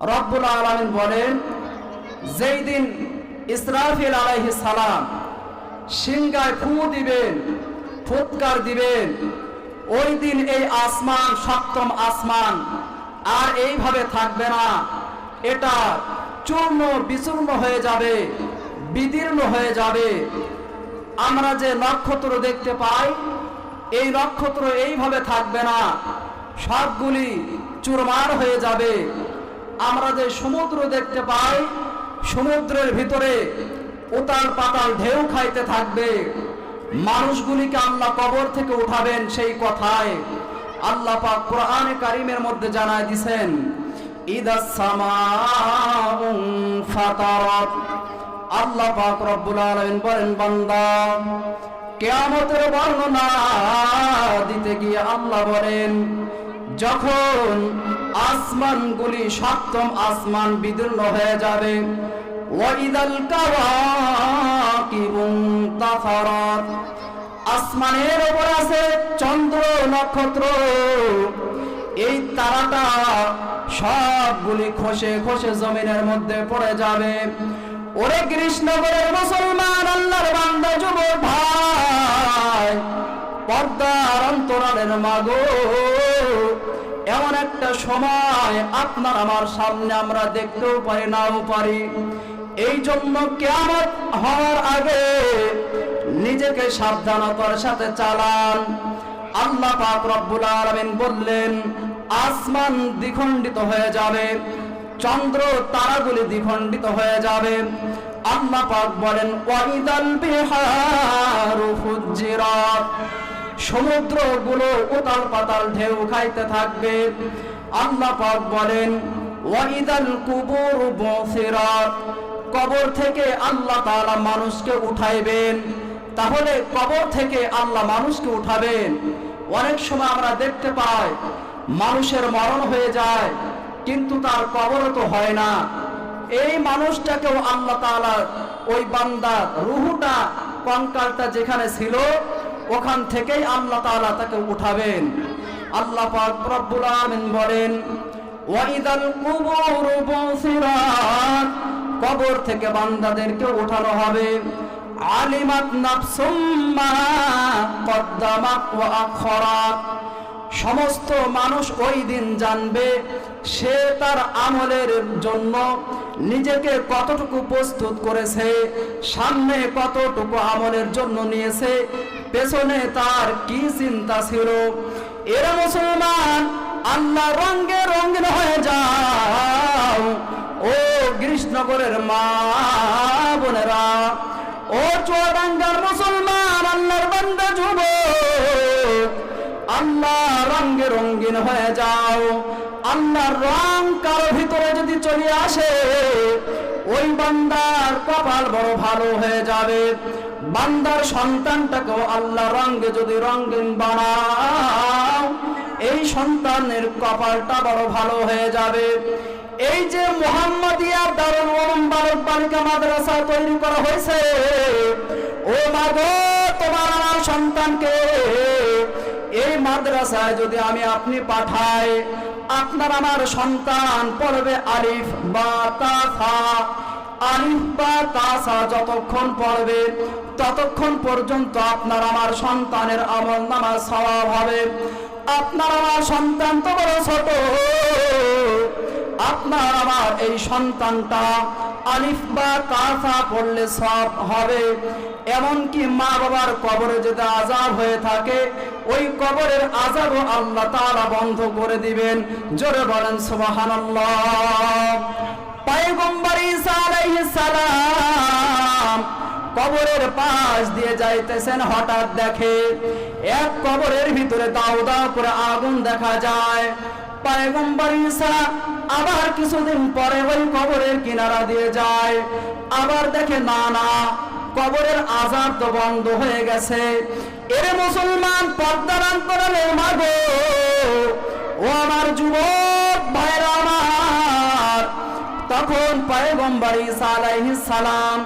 রব্বুল আলমিন বলেন, যেই দিন ইসরাফিল আলাইহিস সালাম সিংগায় ফু দিবেন, ফুৎকার দিবেন, ওই দিন এই আসমান সপ্তম আসমান আর এইভাবে থাকবে না। এটা চূর্ণ বিচূর্ণ হয়ে যাবে, বিদীর্ণ হয়ে যাবে। আমরা যে নক্ষত্র দেখতে পাই, এই নক্ষত্র এইভাবে থাকবে না। সবগুলি চুরমার হয়ে যাবে। আমরা যে সমুদ্র দেখতে পাই, সমুদ্রের ভিতরে উতাল পাতাল ঢেউ খাইতে থাকবে। মানুষগুলিকে আল্লাহ কবর থেকে উঠাবেন সেই কথায় আল্লাহ পাক কোরআনে কারিমের মধ্যে জানায় দিছেন আল্লাহ পাক রব্বুল আলামিন বলেন, বান্দা, কিয়ামতের বর্ণনা দিতে গিয়ে আল্লাহ বলেন যখন আসমানগুলি সপ্তম আসমান বিদীর্ণ হয়ে যাবে, ওয়াইদাল কাওয়াকিবুন তাফারাত আসমানের ওপর আছে চন্দ্র, নক্ষত্র। এই তারাটা সবগুলি খসে খসে জমিনের মধ্যে পড়ে যাবে। ওরে কৃষ্ণগরের মুসলমান, আল্লাহর বান্দা, যুবক ভাই পর্দার অন্তরালের মাগো, এমন একটা সময় আপনার আমার সামনে আমরা দেখতেও পারি নাও পারি। এই জন্য কেমন হওয়ার আগে নিজেকে সাবধানতার সাথে চালান। আল্লাহ পাক রব্বুল আলামিন বললেন, আসমান দ্বিখণ্ডিত হয়ে যাবে, চন্দ্র তারাগুলি দ্বিখণ্ডিত হয়ে যাবে। আল্লাহ পাক বলেন, ওয়াইদাল বিহারু ফুজ্জিরাত। সমুদ্রগুলো উতাল পাতাল ঢেউ খাইতে থাকবে। আল্লাহ পাক বলেন, ওয়াইদাল কুবুর বুসিরাত। কবর থেকে আল্লাহ তাআলা মানুষকে উঠাইবেন। তাহলে কবর থেকে আল্লাহ মানুষকে উঠাবেন। অনেক সময় আমরা দেখতে পাই, মানুষের মরণ হয়ে যায়, কিন্তু তার কবর তো হয় না। এই মানুষটাকেও আল্লাহ তাআলা ওই বান্দার রুহুটা কঙ্কালটা যেখানে ছিল ওখান থেকেই আল্লাহ তাআলা তাকে উঠাবেন। আল্লাহ পাক আমিন বলেন, ওয়াইদাল কুবুর থেকে বান্দাদেরকে উঠানো হবে। সমস্ত মানুষ ওই দিন জানবে, সে তার আমলের জন্য নিজেকে কতটুকু প্রস্তুত করেছে, সামনে কতটুকু আমলের জন্য নিয়েছে, পেছনে তার কি চিন্তা ছিল? এরা মুসলমান আল্লাহ রঙ্গে রঙিন হয়ে যাও। ও কৃষ্ণগরের মা বোনেরা, ও চুয়াডাঙ্গার মুসলমান আল্লাহর বান্দা যুবক, আল্লাহ রঙে রঙিন হয়ে যাও। আল্লাহর রং কারও ভিতরে চলে আসে, ওই বান্দার কপাল বড় ভালো হয়ে যাবে। বান্দার সন্তানটাকেও আল্লাহ রঙে যদি রঙিন বানাও, এই সন্তানের কপালটা বড় ভালো হয়ে যাবে। এই যে মোহাম্মদিয়া দারুল ওলম বালক বালিকা মাদ্রাসা তৈরি করা হয়েছে, ও মাগো তোমার সন্তানকে মাদ্রাসায় যদি আমি আপনি পাঠাই, আপনার আমার সন্তান পড়বে আলিফ, বা তাসা আলিফ, বা তাসা যতক্ষণ পড়বে, ততক্ষণ পর্যন্ত আপনার আমার সন্তানের আমল নামা স্বভাব হবে। আপনার আমার সন্তান তো বড় ছোট আপনার আমার এই সন্তানটা আলিফ বা কাফা পড়লে সব হবে। এমনকি মা বাবার কবরে যদি আজাব হয়ে থাকে, ওই কবরের আজাবও আল্লাহ তাআলা বন্ধ করে দিবেন। জোরে বলেন, সুবহানাল্লাহ। পয়গম্বর ঈসা আলাইহিস সালাম কবরের পাশ দিয়ে যাইতেছেন, হঠাৎ দেখে এক কবরের ভিতরে দাও দাও করে আগুন দেখা যায়। পয়গম্বর ঈসা আবার কিছুদিন পরে ওই কবরের কিনারা দিয়ে যায়। আবার দেখে, না না, কবরের আজাব তো বন্ধ হয়ে গেছে। এর মুসলমান পর্দার অন্তরালে মাগো। ও আমার যুবক ভাইরা আমার। তখন পয়গম্বর ঈসা আলাইহিস সালাম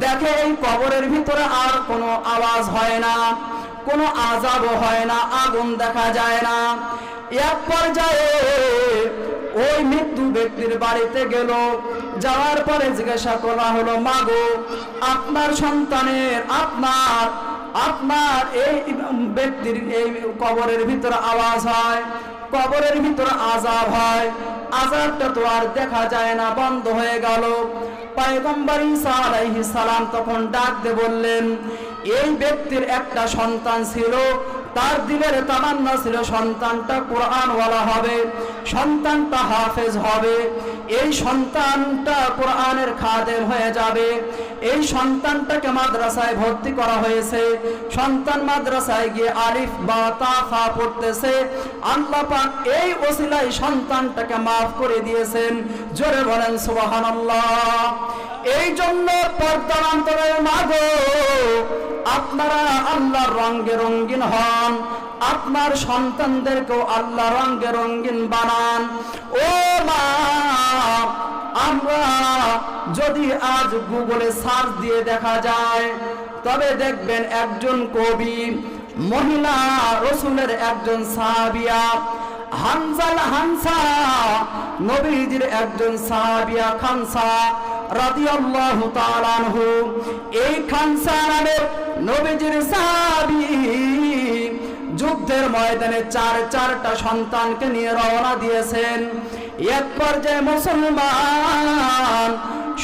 দেখে এই কবরের ভিতরে আর কোনো আওয়াজ হয় না, কোনো আজাবও হয় না, আগুন দেখা যায় না। এক পর্যায়ে ওই মৃত্যু ব্যক্তির বাড়িতে গেল। যাওয়ার পরে জিজ্ঞাসা করা হলো, মাগো, আপনার সন্তানের, আপনার আপনার এই ব্যক্তির এই কবরের ভিতরে আওয়াজ হয়? কবরের ভিতরে আজাব হয়। আজাবটা তো আর দেখা যায় না, বন্ধ হয়ে গেল। পায়গম্বর ঈসা আলাইহিস সালাম তখন ডাক দিয়ে বললেন, এই ব্যক্তির একটা সন্তান ছিল তার দিলের তামান্না ছিল সন্তানটা কোরআনওয়ালা হবে, সন্তানটা হাফেজ হবে। এই সন্তানটা কোরআনের খাদের হয়ে যাবে। এই সন্তানটাকে মাদ্রাসায় ভর্তি করা হয়েছে। সন্তান মাদ্রাসায় গিয়ে আলিফ, বা তাফা পড়তেছে। আল্লাহ পাক এই ওসিলাই সন্তানটাকে মাফ করে দিয়েছেন। জোরে বলেন, সুবহানাল্লাহ। এই জন্য পর্দান্তরের মাগো আপনারা আল্লাহর রঙে রঙিন হন। আপনার সন্তানদেরকেও আল্লাহ রঙে রঙিন বানান। ও মা, আমরা যদি আজ গুগলে সার্চ দিয়ে দেখা যায়, তবে দেখবেন একজন কবি, মহিলা রসুলের একজন সাহাবিয়া, হানজাল হানসা, নবীজির একজন সাহাবিয়া খানসা রাদিয়াল্লাহু তাআলা আনহু এই খানসা নামের নবীজির যুদ্ধের ময়দানে চার চারটা সন্তানকে নিয়ে রওনা দিয়েছেন। এক পর্যায়ে মুসলমান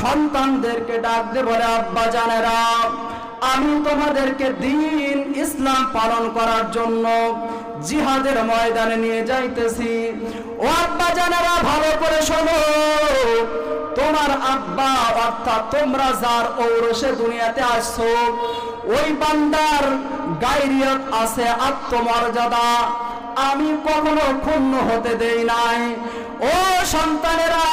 সন্তানদেরকে ডাক দিয়ে বলে, আব্বা জানেরা, আমি তোমাদেরকে দিন ইসলাম পালন করার জন্য জিহাদের ময়দানে নিয়ে যাইতেছি। ও আব্বা জানেরা, ভালো করে শোনো তোমার আব্বা, অর্থাৎ তোমরা যার ঔরসে দুনিয়াতে আসছো, ওই বান্দার গাইরিয়ত আছে আত্মমর্যাদা। আমি কখনো ক্ষুণ্ণ হতে দেই নাই। ও সন্তানেরা,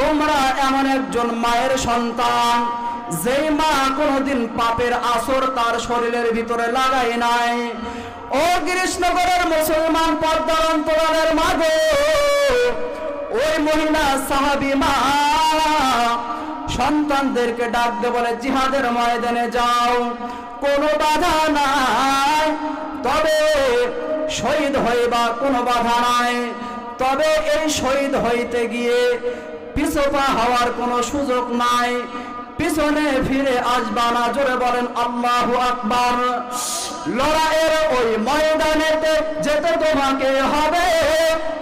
তোমরা এমন একজন মায়ের সন্তান, যেই মা কোনোদিন পাপের আসর তার শরীরের ভিতরে লাগাই নাই। ও কৃষ্ণগরের মুসলমান পর্দার অন্তরালের মাগো ওই মহিলা সাহাবি মা, সন্তানদেরকে ডাক দে বলে জিহাদের ময়দানে যাও। কোনো বাধা নাই। তবে শহীদ হইবা কোনো বাধা নাই। তবে এই শহীদ হইতে গিয়ে পিছোপা হওয়ার কোনো সুযোগ নাই। পিছনে ফিরে আসবা না জোরে বলেন, আল্লাহ আকবার। লড়াইয়ের ওই ময়দানেতে যেতে তোমাকে হবে।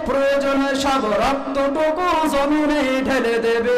প্রয়োজনে সব রক্তটুকু জমিনে ঢেলে দেবে।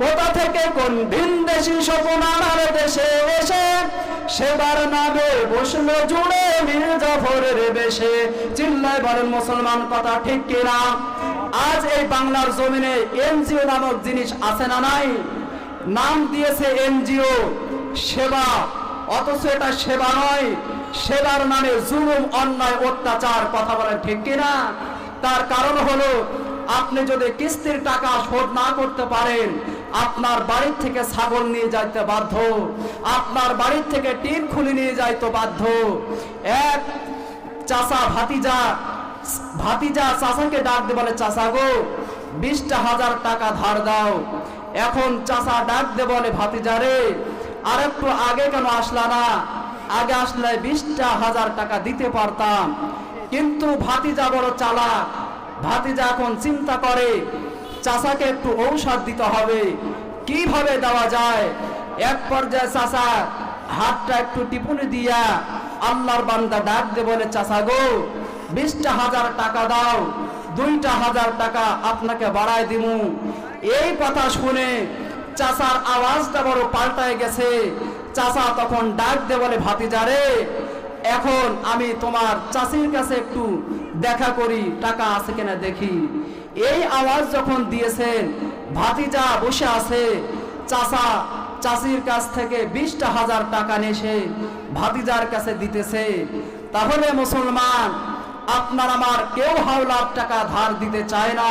কোথা থেকে কোন ভিন দেশি স্বপ্ন আমার দেশে এসে? সেবার নামে বসল জুড়ে মীর জাফরের বেশে। চিল্লায় বলেন, মুসলমান কথা ঠিক কিনা? আজ এই বাংলার জমিনে এনজিও নামক জিনিস আছে না নাই? নাম দিয়েছে এনজিও, সেবা। অথচ এটা সেবা নয়। সেবার নামে জুলুম, অন্যায়, অত্যাচার, কথা বলেন ঠিক কিনা? তার কারণ হলো, আপনি যদি কিস্তির টাকা শোধ না করতে পারেন আপনার বাড়ির থেকে ছাগল নিয়ে যাইতে বাধ্য। আপনার বাড়ির থেকে টিন খুলে নিয়ে যাইতে বাধ্য। এক চাষা ভাতিজা ভাতিজা চাষাকে ডাক দিয়ে বলে চাষা গো, বিশটা হাজার টাকা ধার দাও। এখন চাষা ডাক দে বলে, ভাতিজা রে আর একটু আগে কেন আসলা না? আগে আসলে বিশটা হাজার টাকা দিতে পারতাম। কিন্তু ভাতিজা বড় চালাক। ভাতিজা এখন চিন্তা করে চাষাকে একটু ঔষধ দিতে হবে। কীভাবে দেওয়া যায়? এক পর্যায়ে চাষা হাতটা একটু টিপুনি দিয়া আল্লাহর বান্দা ডাক দে বলে চাষা গো, বিশটা হাজার টাকা দাও, দুইটা হাজার টাকা আপনাকে বাড়ায় দিমু। এই কথা শুনে চাষার আওয়াজটা বড় পাল্টায় গেছে। চাষা তখন ডাক দে বলে ভাতিজারে এখন আমি তোমার চাষির কাছে একটু দেখা করি, টাকা আছে কিনা দেখি। এই আওয়াজ যখন দিয়েছেন, ভাতিজা বসে আছে চাষা চাষির কাছ থেকে বিশটা হাজার টাকা নেশে ভাতিজার কাছে দিতেছে। তাহলে মুসলমান, আপনার আমার কেউ হাওলার টাকা ধার দিতে চায় না,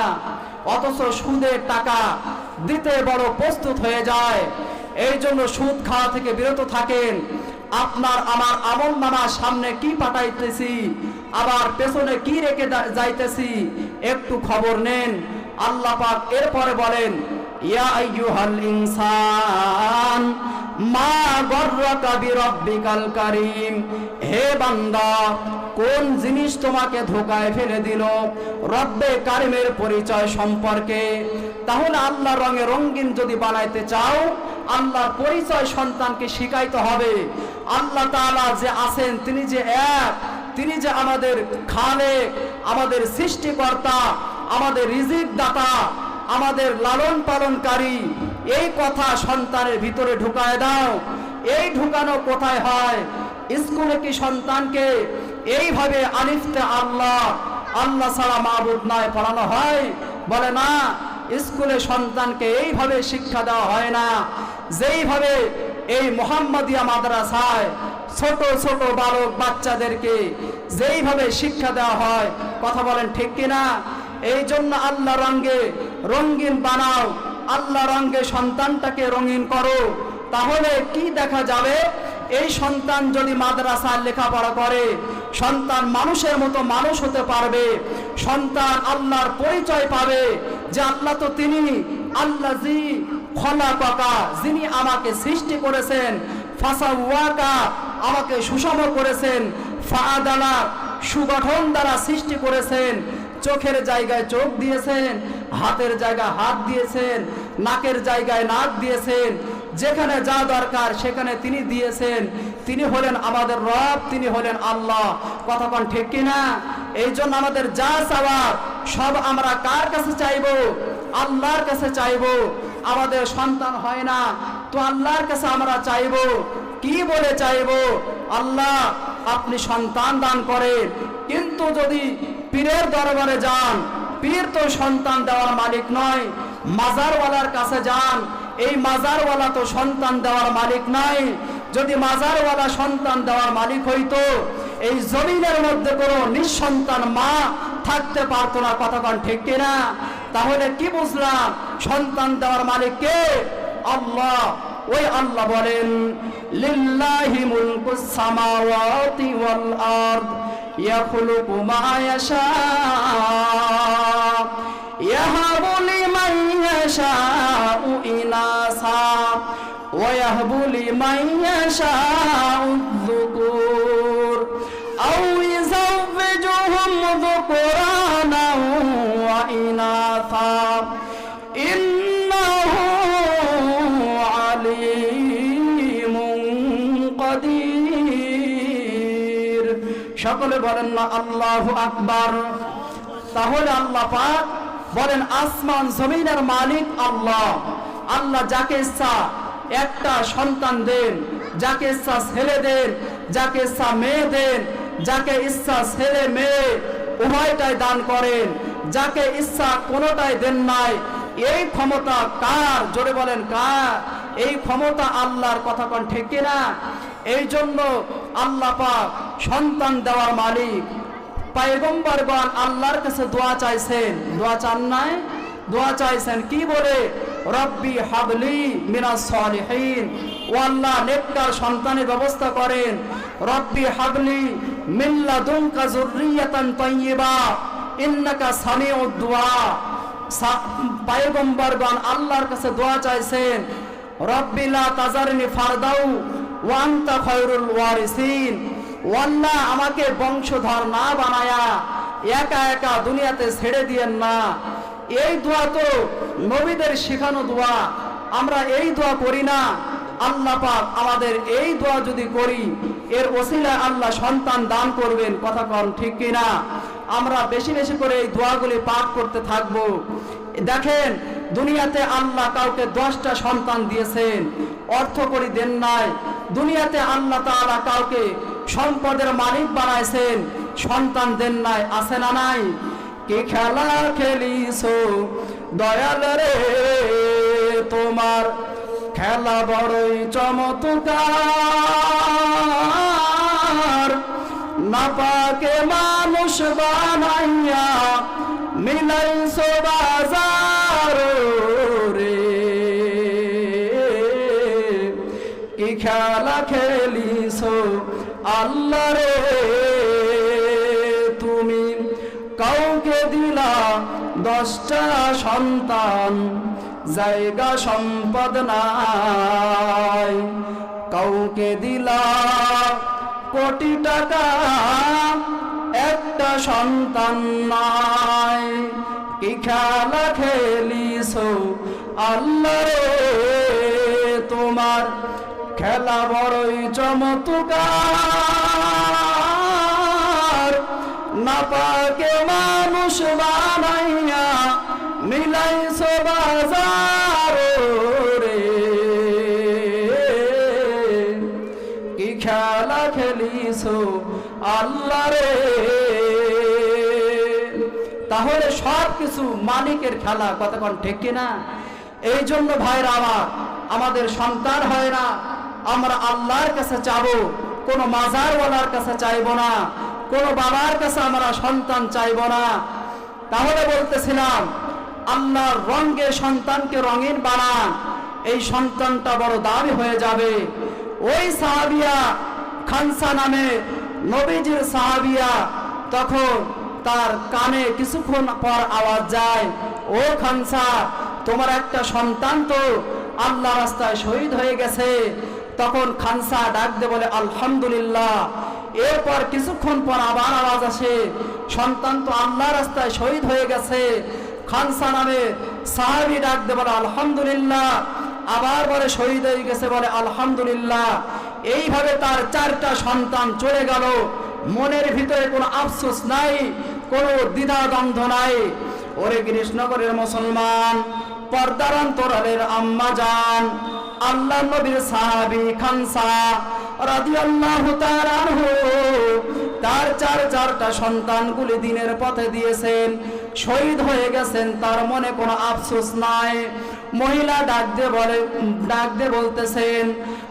অথচ সুদের টাকা দিতে বড় প্রস্তুত হয়ে যায়। এই জন্য সুদ খাওয়া থেকে বিরত থাকেন। আপনার আমার আমল নামার সামনে কি পাঠাইতেছি আবার পেছনে কি রেখে যাইতেছি? একটু খবর নেন। আল্লাহ পাক এরপরে বলেন, ইয়া ইনসান, মা বিরাব্বিকাল হে বান্দা, কোন জিনিস তোমাকে ধোকায় ফেলে দিল? কারিমের পরিচয় সম্পর্কে। তাহলে আল্লাহ রঙে রঙিন যদি বানাইতে চাও, আল্লাহর পরিচয় সন্তানকে শিখাইতে হবে। আল্লাহ তাআলা যে আছেন, তিনি যে এক। তিনি যে আমাদের খালে, আমাদের সৃষ্টিকর্তা, আমাদের রিজিক দাতা আমাদের লালন পালনকারী এই কথা সন্তানের ভিতরে ঢুকায় দাও। এই ঢুকানো কোথায় হয়? স্কুলে কি সন্তানকে এইভাবে আলিফতে আল্লাহ আল্লাহ ছাড়া মাহবুদ নয় পড়ানো হয়? বলে না স্কুলে সন্তানকে এইভাবে শিক্ষা দেওয়া হয় না। যেইভাবে এই মোহাম্মদিয়া মাদ্রাসায় ছোট ছোট বালক বাচ্চাদেরকে যেইভাবে শিক্ষা দেওয়া হয়, কথা বলেন ঠিক কিনা? এই জন্য আল্লাহ রঙ্গে রঙিন বানাও আল্লাহ রঙ্গে সন্তানটাকে রঙিন করো। তাহলে কি দেখা যাবে? এই সন্তান যদি মাদ্রাসার লেখাপড়া করে, সন্তান মানুষের মতো মানুষ হতে পারবে, সন্তান আল্লাহর পরিচয় পাবে যে আল্লাহ তো তিনি, আল্লাহ জি খলা কাকা যিনি আমাকে সৃষ্টি করেছেন ফাঁসা আমাকে সুষম করেছেন ফাদালা সুগঠন দ্বারা সৃষ্টি করেছেন, চোখের জায়গায় চোখ দিয়েছেন, হাতের জায়গায় হাত দিয়েছেন, নাকের জায়গায় নাক দিয়েছেন, যেখানে যা দরকার সেখানে তিনি দিয়েছেন, তিনি হলেন আমাদের রব, তিনি হলেন আল্লাহ। কতক্ষণ ঠিক কিনা এই জন্য আমাদের যা চাওয়ার সব আমরা কার কাছে চাইব? আল্লাহর কাছে চাইব। আমাদের সন্তান হয় না, তো আল্লাহর কাছে আমরা চাইব। কি বলে চাইব? আল্লাহ আপনি সন্তান দান করেন। কিন্তু যদি পীরের দরবারে যান, পীর তো সন্তান দেওয়ার মালিক নয়, মাজারওয়ালার কাছে যান, এই মাজারওয়ালা তো সন্তান দেওয়ার মালিক নয় যদি মাজারওয়ালা সন্তান দেওয়ার মালিক হইতো, এই জমিনের মধ্যে কোনো নিঃসন্তান মা থাকতে পারতো না কতক্ষণ ঠিক কিনা? তাহলে কি বুঝলাম? সন্তান দেওয়ার মালিক কে? আল্লাহ। ওই আল্লাহ বলেন, লিল্লাহি মুলকুস সামাওয়াতি ওয়াল আরদ, ইয়াখলুকু মা ইয়াশা, ইয়াহাবু লিমান ইয়াশাউ ইনাসা, ওয়া ইয়াহাবু লিমান ইয়াশাউ যুকুর, আও ইযাউজুহুম যুকুরা সকলে বলেন না, আল্লাহ আকবার। তাহলে আল্লাহ পাক বলেন, আসমান জমিনের মালিক আল্লাহ। আল্লাহ যাকে ইচ্ছা একটা সন্তান দেন, যাকে ইচ্ছা ছেলে দেন, যাকে ইচ্ছা মেয়ে দেন, যাকে ইচ্ছা ছেলে মেয়ে উভয়টাই দান করেন। যাকে ইচ্ছা কোনোটাই দেন নাই। এই ক্ষমতা কার? জোরে বলেন, কার? এই ক্ষমতা আল্লাহর কথা কোন ঠিক কিনা? এই জন্য আল্লাহ পাক সন্তান দেওয়ার মালিক। পায়গম্বরগণ আল্লাহর কাছে দোয়া চাইছেন। দোয়া চান নাই? দোয়া চাইছেন কি বলে? রব্বি হাবলি মিনাস সলিহিন। ও আল্লাহ, নেককার সন্তানের ব্যবস্থা করেন। রব্বি হাবলি মিল্লা দুনকা যুররিয়াতান তাইয়্যিবা ইন্নাকা সামিউদ দুআ পায়গম্বরগণ আল্লাহর কাছে দোয়া চাইছেন। রব্বি লা তাজারনি ফারদাউ ওয়া আনতা খায়রুল ওয়ারিসিন। ওয়াল্লাহ আমাকে বংশধর না বানায়া একা একা দুনিয়াতে ছেড়ে দিয়েন না। এই দোয়া তো নবীদের শেখানো দোয়া। আমরা এই দোয়া করি না। আল্লাহ পাক আমাদের এই দোয়া যদি করি, এর ওসিলা আল্লাহ সন্তান দান করবেন, কথা কন ঠিক কিনা? আমরা বেশি বেশি করে এই দোয়াগুলি পাঠ করতে থাকব। দেখেন, দুনিয়াতে আল্লাহ কাউকে দশটা সন্তান দিয়েছেন অর্থ করি দেন নাই। দুনিয়াতে আল্লাহ তাআলা কাউকে সম্পদের মালিক বানাইছেন। সন্তান দেন নাই, আছে না নাই? কি খেলা খেলিছো? দয়াল রে, তোমার খেলা বড়ই চমৎকার। নাপাকে মানুষ বানাইয়া মিলাইছো বাজার। দশটা সন্তান, জায়গা সম্পদ নাই। কাউকে দিলা কোটি টাকা, একটা সন্তান নাই। কি খেলা খেলিস আল্লাহ তোমার খেলা বড়ই চমৎকার। না পাকে মানুষ বানাইয়া মিলাইছ বাজার রে কি খেলা খেলিস আল্লাহ রে। তাহলে সব কিছু মালিকের খেলা কতক্ষণ ঠিক কিনা এই জন্য ভাইরা আমার, আমাদের সন্তান হয় না, আমরা আল্লাহর কাছে চাবো, কোনো মাজারওয়ালার কাছে চাইব না। কোনো বাবার কাছে আমরা সন্তান চাইব না। তাহলে বলতেছিলাম, আল্লাহর রঙে সন্তানকে রঙিন বানান এই সন্তানটা বড় দাবি হয়ে যাবে। ওই সাহাবিয়া খানসা নামে নবীজির সাহাবিয়া তখন তার কানে কিছুক্ষণ পর আওয়াজ যায়, ও খানসা, তোমার একটা সন্তান তো আল্লাহ রাস্তায় শহীদ হয়ে গেছে। তখন খানসা ডাক দে বলে, আলহামদুলিল্লাহ। এরপর কিছুক্ষণ পর আবার আওয়াজ আসে। সন্তান তো আল্লাহ রাস্তায় শহীদ হয়ে গেছে। খানসা নামে সাহাবি ডাক দে, বলে, আলহামদুলিল্লাহ। আবার বলে, শহীদ হয়ে গেছে। বলে, আলহামদুলিল্লাহ। এইভাবে তার চারটা সন্তান চলে গেল। মনের ভিতরে কোনো আফসোস নাই, কোনো দ্বিধাদ্বন্দ্ব নাই। ওরে কৃষ্ণগরের মুসলমান, পর্দার অন্তরালের আম্মা যান আল্লাহ নবীর সাহাবি খানসা রাদিয়াল্লাহু তাআলা আনহু, তার চার চারটা সন্তানগুলি দিনের পথে দিয়েছেন, শহীদ হয়ে গেছেন, তার মনে কোনো আফসোস নাই। মহিলা ডাক দিয়ে বলে ডাক দিয়ে বলতেছেন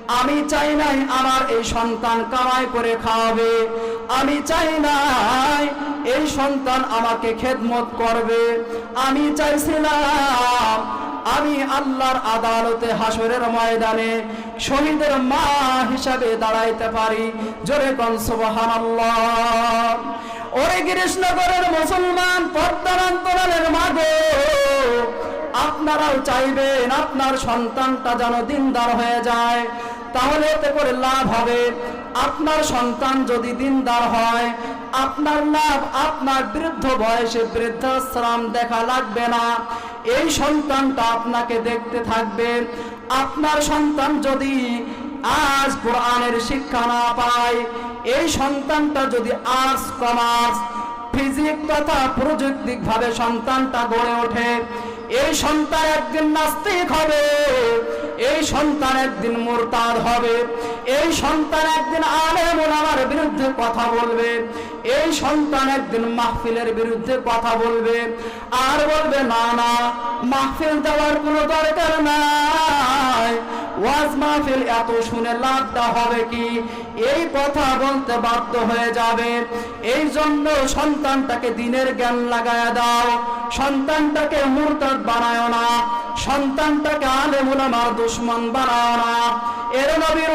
আমি চাই নাই আমার এই সন্তান কামাই করে খাওয়াবে। আমি চাই নাই এই সন্তান আমাকে খেদমত করবে। আমি চাইছিলাম আমি আল্লাহর আদালতে হাসরের ময়দানে শহীদের মা হিসাবে দাঁড়াইতে পারি। জোরে কন, সুবহানাল্লাহ। ওরে কৃষ্ণগরের মুসলমান পদ্মান্তরালের মাগো। আপনারাও চাইবেন আপনার সন্তানটা যেন দিনদার হয়ে যায়। তাহলে এতে করে লাভ হবে। আপনার সন্তান যদি দিনদার হয়, আপনার লাভ, আপনার বৃদ্ধ বয়সে বৃদ্ধাশ্রম দেখা লাগবে না। এই সন্তানটা আপনাকে দেখতে থাকবে। আপনার সন্তান যদি আজ কোরআনের শিক্ষা না পায়, এই সন্তানটা যদি আর্টস কমার্স, ফিজিক তথা প্রযুক্তিকভাবে সন্তানটা গড়ে ওঠে এই সন্তান একদিন নাস্তিক হবে, এই সন্তান একদিন মোরতাদ হবে, এই সন্তান একদিন আলেম আমার বিরুদ্ধে কথা বলবে এই সন্তান একদিন মাহফিলের বিরুদ্ধে কথা বলবে আর বলবে, না না, মাহফিল দেওয়ার কোনো দরকার নাই। ওয়াজ মাহফিল এত শুনে লাভটা হবে কি? এই কথা বলতে বাধ্য হয়ে যাবে। এই জন্য সন্তানটাকে দিনের জ্ঞান লাগায়া দাও। সন্তানটাকে মুরতাদ বানায় না। সন্তানটাকে আলেমুল আমার দুশ্মন বানায় না। এর নবীর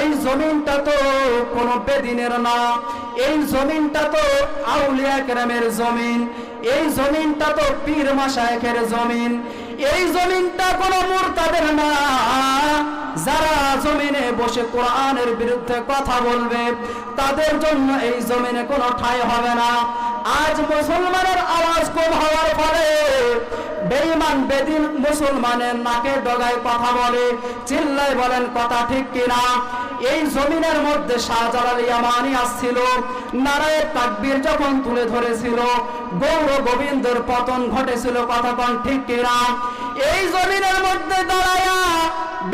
এই জমিনটা তো কোনো বেদিনের না। এই তো আউলিয়া কেরামের জমিন। এই তো জমিন। এই কোনো না। যারা জমিনে বসে কোরআনের বিরুদ্ধে কথা বলবে, তাদের জন্য এই জমিনে কোনো ঠাই হবে না। আজ মুসলমানের আওয়াজ কম হওয়ার ফলে বেঈমান বেদিন মুসলমানের নাকে ডগায় কথা বলে, চিল্লায় বলেন, কথা ঠিক কিনা? এই জমিনের মধ্যে শাহজালাল ইয়ামানি আসছিল নারায়ের তাকবীর যখন তুলে ধরেছিল, গৌর গোবিন্দর পতন ঘটেছিল কথা কন ঠিক কিনা? এই জমিনের মধ্যে দাঁড়ায়া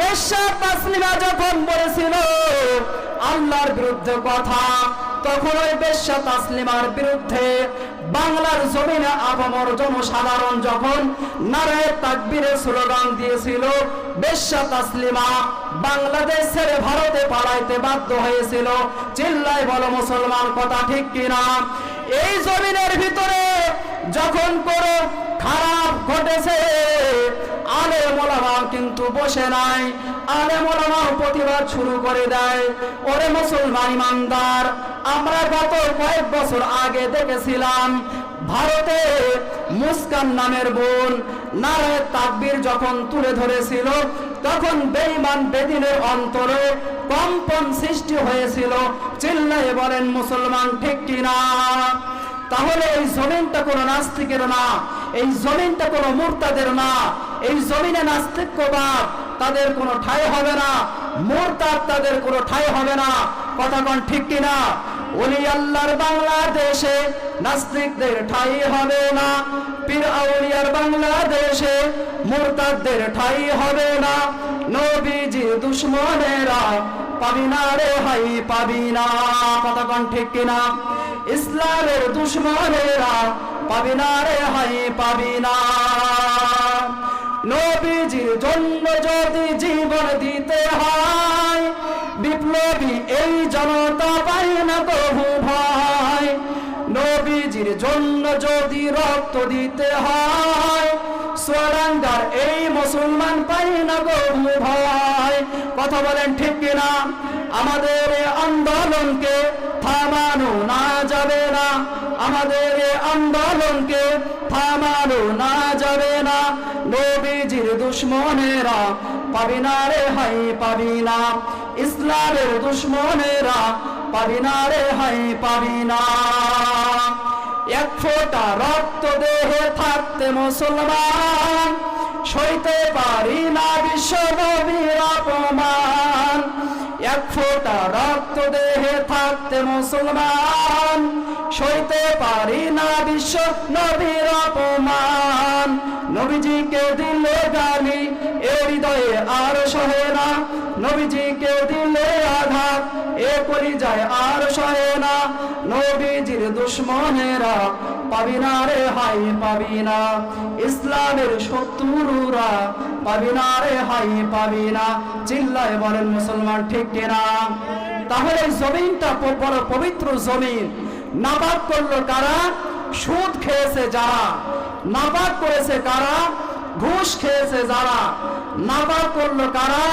বেশ্যা তাসলিমা যখন বলেছিল, আল্লাহর বিরুদ্ধে কথা তখন ওই বেশ্যা তাসলিমার বিরুদ্ধে বাংলার জমিনে আপামর জনসাধারণ যখন নারায় তাকবীরের স্লোগান দিয়েছিল বেশ্যা তাসলিমা বাংলাদেশ ছেড়ে ভারতে পালাইতে বাধ্য হয়েছিল চিল্লাই বলো মুসলমান কথা ঠিক কিনা? এই জমিনের ভিতরে যখন কোনো খারাপ ঘটেছে। আলে মোলামা কিন্তু বসে নাই। আলেম ওলামাও প্রতিবাদ শুরু করে দেয়। ওরে মুসলমান ইমানদার, আমরা গত কয়েক বছর আগে দেখেছিলাম, ভারতে মুস্কান নামের বোন নারায় তাকবীর যখন তুলে ধরেছিল, তখন বেঈমান বেদিনের অন্তরে কম্পন সৃষ্টি হয়েছিল। চিল্লায় বলেন, মুসলমান ঠিক কিনা? তাহলে এই জমিনটা কোনো নাস্তিকের না, এই জমিনটা কোনো মুরতাদের না, এই জমিনে নাস্তিক্যবাদ তাদের কোনো ঠাই হবে না, মুরতাদ তাদের কোনো ঠাই হবে না, কথা কোন ঠিক কিনা ওলি আল্লাহর বাংলাদেশে নাস্তিকদের ঠাই হবে না পীর আউলিয়ার বাংলাদেশে মুরতাদদের ঠাই হবে না, নবীজি দুশ্মনেরা পাবি না রে হাই পাবি না কোন ঠিক কিনা? ইসলামের দুশ্মনেরা পাবি না রে হাই পাবি না নবীজির জন্য যদি জীবন দিতে হয়, বিপ্লবী এই জনতা পাই না বহু ভয়। নবীজির জন্য যদি রক্ত দিতে হয় সোয়ারাঙ্গার এই মুসলমান পাই না বহু ভয় কথা বলেন ঠিক কিনা? আমাদের আন্দোলনকে থামানো না যাবে না। আমাদের আন্দোলনকে থামানো না যাবে না। নবীজির দুশ্মনেরা পাবি না রে হাই, পাবি না। ইসলামের দুশ্মনেরা পাবি না রে হাই, পাবি না। এক ফোঁটা রক্ত দেহে থাকতে মুসলমান, সইতে পারি না বিশ্বের অপমান। এক ফোঁটা রক্ত দেহে থাকতে মুসলমান, সইতে পারি না বিশ্ব নবীর অপমান। নবীজিকে দিলে আর সহে না। নবীজিকে দিলে আঘাত, এ করি যায় আর সহে না। নবীজির দুশ্মনেরা পাবি না রে হাই পাবি না। ইসলামের শত্রুরা পাবি না রে হাই পাবি না। চিল্লায় বলেন মুসলমান, ঠিক কিনা তাহলে জমিনটা বড় পবিত্র জমিন। নাবাদ করল কারা? সুদ খেয়েছে যারা। নাবাদ করেছে কারা? ঘুষ খেয়েছে যারা নাবাদ করল কারা?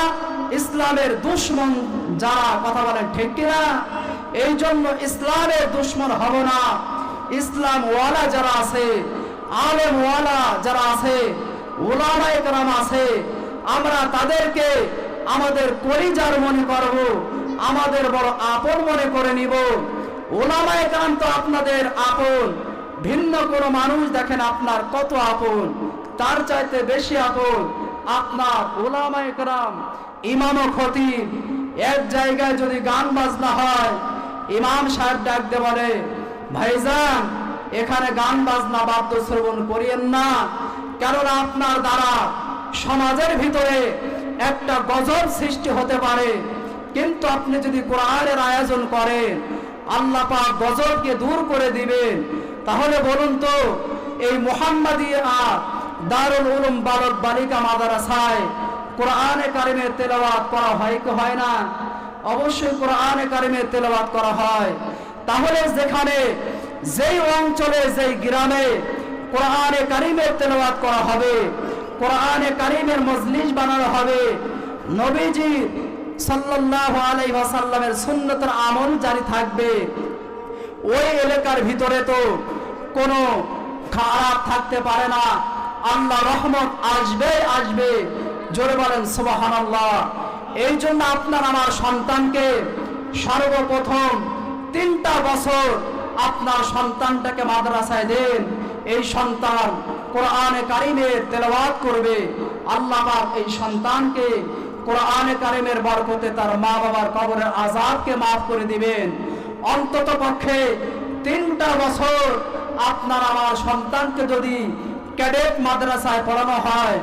ইসলামের দুশ্মন যারা, কথা বলেন ঠিক কিনা? এই জন্য ইসলামের দুশ্মন হব না। ইসলাম ওয়ালা যারা আছে আলেম ওয়ালা যারা আছে ওলামায়ে কেরাম আছে, আমরা তাদেরকে আমাদের কলিজার মনে করব, আমাদের বড় আপন মনে করে নিব। ওলামায়ে কেরাম তো আপনাদের আপন, ভিন্ন কোনো মানুষ দেখেন আপনার কত আপন। তার চাইতে বেশি আপন আপনার কেরাম ইমাম খতিব। এক জায়গায় যদি গান বাজনা হয়, ইমাম সাহেব ডাক দিয়ে বলে, ভাইজান, এখানে গান বাজনা বাদ্য শ্রবণ করিয়েন না, কেননা আপনার দ্বারা সমাজের ভিতরে একটা গজব সৃষ্টি হতে পারে। কিন্তু আপনি যদি কোরআনের আয়োজন করেন, আল্লাহ পাক গজবকে দূর করে দিবেন। তাহলে বলুন তো, এই মোহাম্মদিয়া দারুল উলুম বালক বালিকা মাদ্রাসায় কোরআনে কারিমের তেলাওয়াত করা হয় কি হয় না? অবশ্যই কোরআনে কারিমের তেলাওয়াত করা হয়। তাহলে যেখানে, যেই অঞ্চলে, যেই গ্রামে কোরআনে কারিমের তেলাওয়াত করা হবে, কোরআনে কারিমের মজলিস বানানো হবে, নবীজি সাল্লাল্লাহু আলাইহি ওয়াসাল্লামের সুন্নতের আমল জারি থাকবে। ওই এলাকার ভিতরে তো কোনো খারাপ থাকতে পারে না। আল্লাহ রহমত আসবে আসবে। জোরে বলেন, সুবহানাল্লাহ। এই জন্য আপনার আমার সন্তানকে সর্বপ্রথম তিনটা বছর আপনার সন্তানটাকে মাদ্রাসায় দেন। এই সন্তান কোরআনে কারিমের তেলাওয়াত করবে। আল্লাহ এই সন্তানকে কোরআনে কারিমের বরকতে তার মা বাবার কবরের আজাবকে মাফ করে দিবেন। অন্তত পক্ষে তিনটা বছর আপনার আমার সন্তানকে যদি ক্যাডেট মাদ্রাসায় পড়ানো হয়,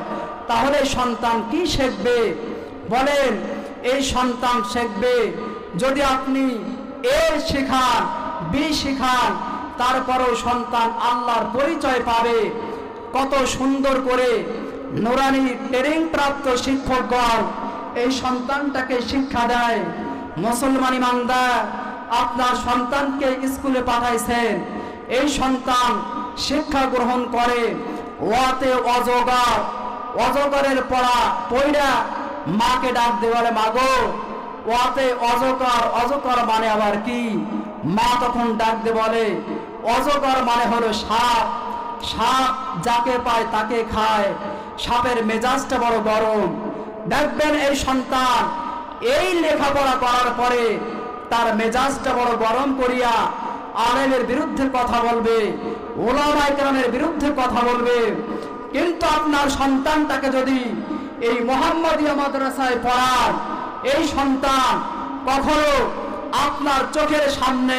তাহলে সন্তান কি শিখবে? বলেন, এই সন্তান শিখবে। যদি আপনি এ শেখান, বি শেখান, তারপরও সন্তান আল্লাহর পরিচয় পাবে। কত সুন্দর করে নোরানি ট্রেনিং প্রাপ্ত শিক্ষকগণ এই সন্তানটাকে শিক্ষা দেয়। মুসলমান ইমানদার, আপনার সন্তানকে স্কুলে পাঠাইছেন। এই সন্তান শিক্ষা গ্রহণ করে। ওয়াতে অজগার, অজগরের পড়া পইরা মাকে ডাক দিয়ে বলে, মাগো ওয়াতে অজগর অজগর মানে আবার কি? মা তখন ডাক দে বলে, অজগর মানে হলো সাপ। সাপ যাকে পায় তাকে খায়। সাপের মেজাজটা বড় গরম। দেখবেন এই সন্তান, এই লেখাপড়া করার পরে তার মেজাজটা বড় গরম করিয়া আলেমের বিরুদ্ধে কথা বলবে। ওলামা ইকরামের বিরুদ্ধে কথা বলবে। কিন্তু আপনার সন্তানটাকে যদি এই মোহাম্মদীয় মাদ্রাসায় পড়ার এই সন্তান কখনো আপনার চোখের সামনে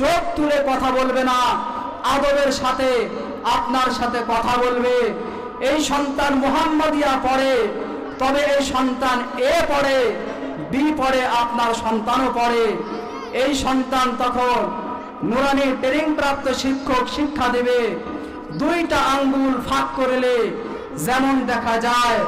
চোখ তুলে কথা বলবে না, আদবের সাথে আপনার সাথে কথা বলবে। এই সন্তান মোহাম্মদিয়া পড়ে, তবে এই সন্তান এ পড়ে, বি পড়ে, আপনার সন্তানও পড়ে। এই সন্তান তখন নুরানি ট্রেনিং প্রাপ্ত শিক্ষক শিক্ষা দেবে। দুইটা আঙ্গুল ফাঁক করলে যেমন দেখা যায়